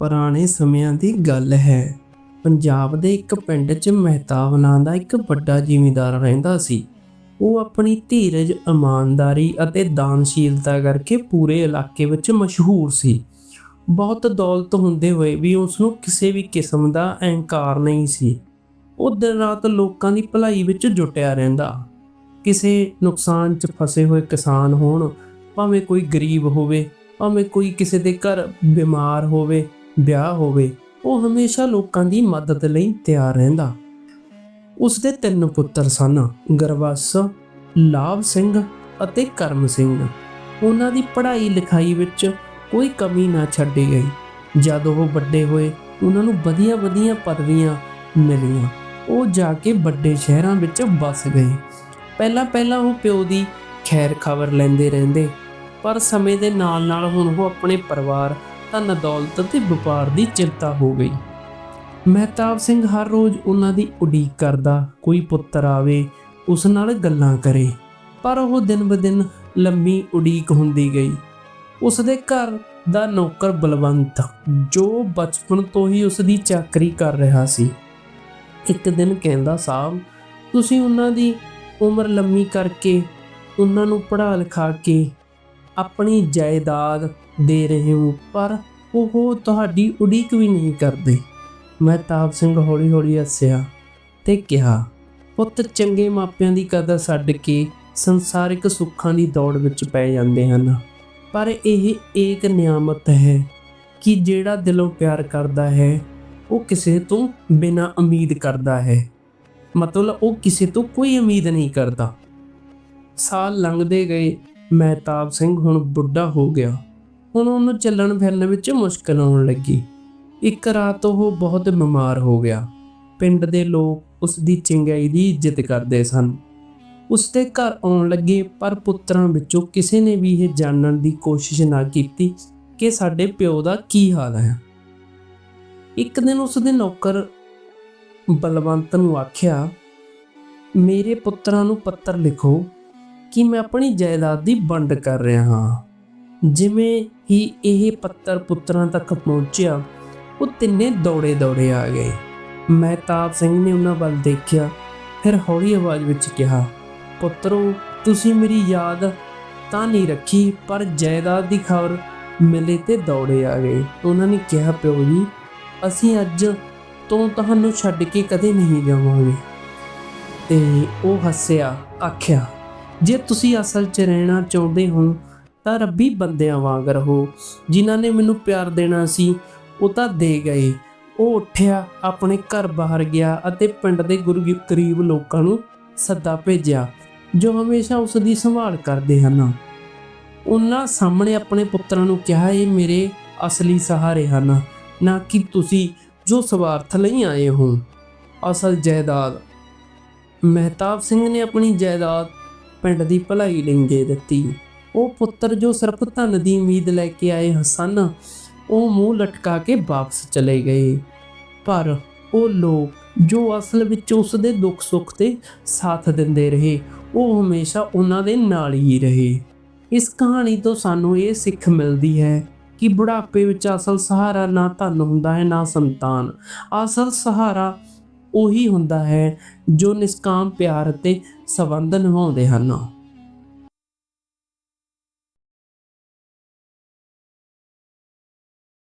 ਪੁਰਾਣੇ ਸਮਿਆਂ ਦੀ ਗੱਲ ਹੈ। ਪੰਜਾਬ ਦੇ ਇੱਕ ਪਿੰਡ 'ਚ ਮਹਿਤਾਬ ਨਾਂ ਦਾ ਇੱਕ ਵੱਡਾ ਜ਼ਿਮੀਂਦਾਰ ਰਹਿੰਦਾ ਸੀ। ਉਹ ਆਪਣੀ ਧੀਰਜ, ਇਮਾਨਦਾਰੀ ਅਤੇ ਦਾਨਸ਼ੀਲਤਾ ਕਰਕੇ ਪੂਰੇ ਇਲਾਕੇ ਵਿੱਚ ਮਸ਼ਹੂਰ ਸੀ। ਬਹੁਤ ਦੌਲਤ ਹੁੰਦੇ ਹੋਏ ਵੀ ਉਸ ਨੂੰ ਕਿਸੇ ਵੀ ਕਿਸਮ ਦਾ ਅਹੰਕਾਰ ਨਹੀਂ ਸੀ। ਉਹ ਦਿਨ ਰਾਤ ਲੋਕਾਂ ਦੀ ਭਲਾਈ ਵਿੱਚ ਜੁਟਿਆ ਰਹਿੰਦਾ। ਕਿਸੇ ਨੁਕਸਾਨ 'ਚ ਫਸੇ ਹੋਏ ਕਿਸਾਨ ਹੋਣ, ਭਾਵੇਂ ਕੋਈ ਗਰੀਬ ਹੋਵੇ, ਭਾਵੇਂ ਕੋਈ ਕਿਸੇ ਦੇ ਘਰ ਬਿਮਾਰ ਹੋਵੇ ਵਿਆਹ ਹੋਵੇ, ਉਹ ਹਮੇਸ਼ਾ ਲੋਕਾਂ ਦੀ ਮਦਦ ਲਈ ਤਿਆਰ ਰਹਿੰਦਾ। ਉਸ ਦੇ ਤਿੰਨ ਪੁੱਤਰ ਸਨ, ਗਰਵਸ ਲਾਭ ਸਿੰਘ ਅਤੇ ਕਰਮ ਸਿੰਘ। ਉਹਨਾਂ ਦੀ ਪੜ੍ਹਾਈ ਲਿਖਾਈ ਵਿੱਚ ਕੋਈ ਕਮੀ ਨਾ ਛੱਡੀ ਗਈ। ਜਦ ਉਹ ਵੱਡੇ ਹੋਏ, ਉਹਨਾਂ ਨੂੰ ਵਧੀਆ ਵਧੀਆ ਪਦਵੀਆਂ ਮਿਲੀਆਂ। ਉਹ ਜਾ ਕੇ ਵੱਡੇ ਸ਼ਹਿਰਾਂ ਵਿੱਚ ਵੱਸ ਗਏ। ਪਹਿਲਾਂ ਪਹਿਲਾਂ ਉਹ ਪਿਓ ਦੀ ਖੈਰ ਖਬਰ ਲੈਂਦੇ ਰਹਿੰਦੇ, ਪਰ ਸਮੇਂ ਦੇ ਨਾਲ ਨਾਲ ਹੁਣ ਉਹ ਆਪਣੇ ਪਰਿਵਾਰ ਧਨ ਦੌਲਤ ਤੇ ਵਪਾਰ ਦੀ ਚਿੰਤਾ ਹੋ ਗਈ। ਮਹਿਤਾਬ ਸਿੰਘ ਹਰ ਰੋਜ਼ ਉਹਨਾਂ ਦੀ ਉਡੀਕ ਕਰਦਾ, ਕੋਈ ਪੁੱਤਰ ਆਵੇ, ਉਸ ਨਾਲ ਗੱਲਾਂ ਕਰੇ, ਪਰ ਉਹ ਦਿਨ ਬਦਿਨ ਲੰਮੀ ਉਡੀਕ ਹੁੰਦੀ ਗਈ। ਉਸ ਦੇ ਘਰ ਦਾ ਨੌਕਰ ਬਲਵੰਤ, ਜੋ ਬਚਪਨ ਤੋਂ ਹੀ ਉਸ ਦੀ ਚਾਕਰੀ ਕਰ ਰਿਹਾ ਸੀ। ਇੱਕ ਦਿਨ ਕਹਿੰਦਾ ਸਾਹਿਬ ਤੁਸੀਂ ਉਹਨਾਂ ਦੀ ਉਮਰ ਲੰਮੀ ਕਰਕੇ, ਉਹਨਾਂ ਨੂੰ ਪੜ੍ਹਾ ਲਿਖਾ ਕੇ ਆਪਣੀ ਜਾਇਦਾਦ ਦੇ ਰਹੇ ਹੋ, ਪਰ ਉਹ ਤੁਹਾਡੀ ਉਡੀਕ ਵੀ ਨਹੀਂ ਕਰਦੇ। ਮਹਿਤਾਬ ਸਿੰਘ ਹੌਲੀ ਹੌਲੀ ਹੱਸਿਆ ਤੇ ਕਿਹਾ, ਪੁੱਤ, ਚੰਗੇ ਮਾਪਿਆਂ ਦੀ ਕਦਰ ਛੱਡ ਕੇ ਸੰਸਾਰਿਕ ਸੁੱਖਾਂ ਦੀ ਦੌੜ ਵਿੱਚ ਪੈ ਜਾਂਦੇ ਹਨ। ਪਰ ਇਹ ਏਕ ਨਿਆਮਤ ਹੈ ਕਿ ਜਿਹੜਾ ਦਿਲੋਂ ਪਿਆਰ ਕਰਦਾ ਹੈ, ਉਹ ਕਿਸੇ ਤੋਂ ਬਿਨਾਂ ਉਮੀਦ ਕਰਦਾ ਹੈ। ਮਤਲਬ ਉਹ ਕਿਸੇ ਤੋਂ ਕੋਈ ਉਮੀਦ ਨਹੀਂ ਕਰਦਾ। ਸਾਲ ਲੰਘਦੇ ਗਏ ਮਹਿਤਾਬ ਸਿੰਘ ਹੁਣ ਬੁੱਢਾ ਹੋ ਗਿਆ। ਹੁਣ ਉਹਨੂੰ ਚੱਲਣ ਫਿਰਨ ਵਿੱਚ ਮੁਸ਼ਕਲ ਆਉਣ ਲੱਗੀ। ਇੱਕ ਰਾਤ ਉਹ ਬਹੁਤ ਬਿਮਾਰ ਹੋ ਗਿਆ। ਪਿੰਡ ਦੇ ਲੋਕ ਉਸ ਦੀ ਚੰਗਾਈ ਦੀ ਇੱਜ਼ਤ ਕਰਦੇ ਸਨ। ਉਸ ਦੇ ਘਰ ਆਉਣ ਲੱਗੇ ਪਰ ਪੁੱਤਰਾਂ ਵਿੱਚੋਂ ਕਿਸੇ ਨੇ ਵੀ ਇਹ ਜਾਣਨ ਦੀ ਕੋਸ਼ਿਸ਼ ਨਾ ਕੀਤੀ ਕਿ ਸਾਡੇ ਪਿਓ ਦਾ ਕੀ ਹਾਲ ਹੈ। ਇੱਕ ਦਿਨ ਉਸ ਦੇ ਨੌਕਰ ਬਲਵੰਤ ਨੂੰ ਆਖਿਆ, ਮੇਰੇ ਪੁੱਤਰਾਂ ਨੂੰ ਪੱਤਰ ਲਿਖੋ। ਕਿ ਮੈਂ ਆਪਣੀ ਜਾਇਦਾਦ ਦੀ ਵੰਡ ਕਰ ਰਿਹਾ ਹਾਂ। ਜਿਵੇਂ ਹੀ ਇਹ ਪੱਤਰ ਪੁੱਤਰਾਂ ਤੱਕ ਪਹੁੰਚਿਆ, ਉਹ ਤਿੰਨੇ ਦੌੜੇ ਦੌੜੇ ਆ ਗਏ। ਮਹਿਤਾਬ ਸਿੰਘ ਨੇ ਉਹਨਾਂ ਵੱਲ ਦੇਖਿਆ, ਫਿਰ ਹੌਲੀ ਆਵਾਜ਼ ਵਿੱਚ ਕਿਹਾ, ਪੁੱਤਰੋ, ਤੁਸੀਂ ਮੇਰੀ ਯਾਦ ਤਾਂ ਨਹੀਂ ਰੱਖੀ, ਪਰ ਜਾਇਦਾਦ ਦੀ ਖਬਰ ਮਿਲੇ ਤੇ ਦੌੜੇ ਆ ਗਏ। ਉਹਨਾਂ ਨੇ ਕਿਹਾ, ਪਿਓ ਜੀ, ਅਸੀਂ ਅੱਜ ਤੋਂ ਤੁਹਾਨੂੰ ਛੱਡ ਕੇ ਕਦੇ ਨਹੀਂ ਜਾਵਾਂਗੇ। ਤੇ ਉਹ ਹੱਸਿਆ, ਆਖਿਆ ਜੇ ਤੁਸੀਂ ਅਸਲ 'ਚ ਰਹਿਣਾ ਚਾਹੁੰਦੇ ਹੋ, ਤਾਂ ਰੱਬੀ ਬੰਦਿਆਂ ਵਾਂਗ ਰਹੋ। ਜਿਨ੍ਹਾਂ ਨੇ ਮੈਨੂੰ ਪਿਆਰ ਦੇਣਾ ਸੀ, ਉਹ ਤਾਂ ਦੇ ਗਏ। ਉਹ ਉੱਠਿਆ, ਆਪਣੇ ਘਰ ਬਾਹਰ ਗਿਆ ਅਤੇ ਪਿੰਡ ਦੇ ਗੁਰੂ ਕਰੀਬ ਲੋਕਾਂ ਨੂੰ ਸੱਦਾ ਭੇਜਿਆ, ਜੋ ਹਮੇਸ਼ਾ ਉਸ ਦੀ ਸੰਭਾਲ ਕਰਦੇ ਹਨ। ਉਹਨਾਂ ਸਾਹਮਣੇ ਆਪਣੇ ਪੁੱਤਰਾਂ ਨੂੰ ਕਿਹਾ, ਇਹ ਮੇਰੇ ਅਸਲੀ ਸਹਾਰੇ ਹਨ, ਨਾ ਕਿ ਤੁਸੀਂ ਜੋ ਸਵਾਰਥ ਲਈ ਆਏ ਹੋ। ਅਸਲ ਜਾਇਦਾਦ। ਮਹਿਤਾਬ ਸਿੰਘ ਨੇ ਆਪਣੀ ਜਾਇਦਾਦ ਪਿੰਡ ਦੀ ਭਲਾਈ ਲਈ ਦੇ ਦਿੱਤੀ ਉਹ ਪੁੱਤਰ ਜੋ ਸਿਰਫ ਧਨ ਦੀ ਉਮੀਦ ਲੈ ਕੇ ਆਏ ਸਨ, ਉਹ ਮੂੰਹ ਲਟਕਾ ਕੇ ਵਾਪਸ ਚਲੇ ਗਏ। ਪਰ ਉਹ ਲੋਕ ਜੋ ਅਸਲ ਵਿੱਚ ਉਸ ਦੇ ਦੁੱਖ ਸੁੱਖ ਤੇ ਸਾਥ ਦਿੰਦੇ ਰਹੇ, ਉਹ ਹਮੇਸ਼ਾ ਉਹਨਾਂ ਦੇ ਨਾਲ ਹੀ ਰਹੇ। ਇਸ ਕਹਾਣੀ ਤੋਂ ਸਾਨੂੰ ਇਹ ਸਿੱਖ ਮਿਲਦੀ ਹੈ ਕਿ ਬੁਢਾਪੇ ਵਿੱਚ ਅਸਲ ਸਹਾਰਾ ਨਾ ਧਨ ਹੁੰਦਾ ਹੈ, ਨਾ ਸੰਤਾਨ। ਅਸਲ ਸਹਾਰਾ ਉਹੀ ਹੁੰਦਾ ਹੈ ਜੋ ਨਿਸਕਾਮ ਪਿਆਰ ਅਤੇ ਸਬੰਧ ਨਿਭਾਉਂਦੇ ਹਨ।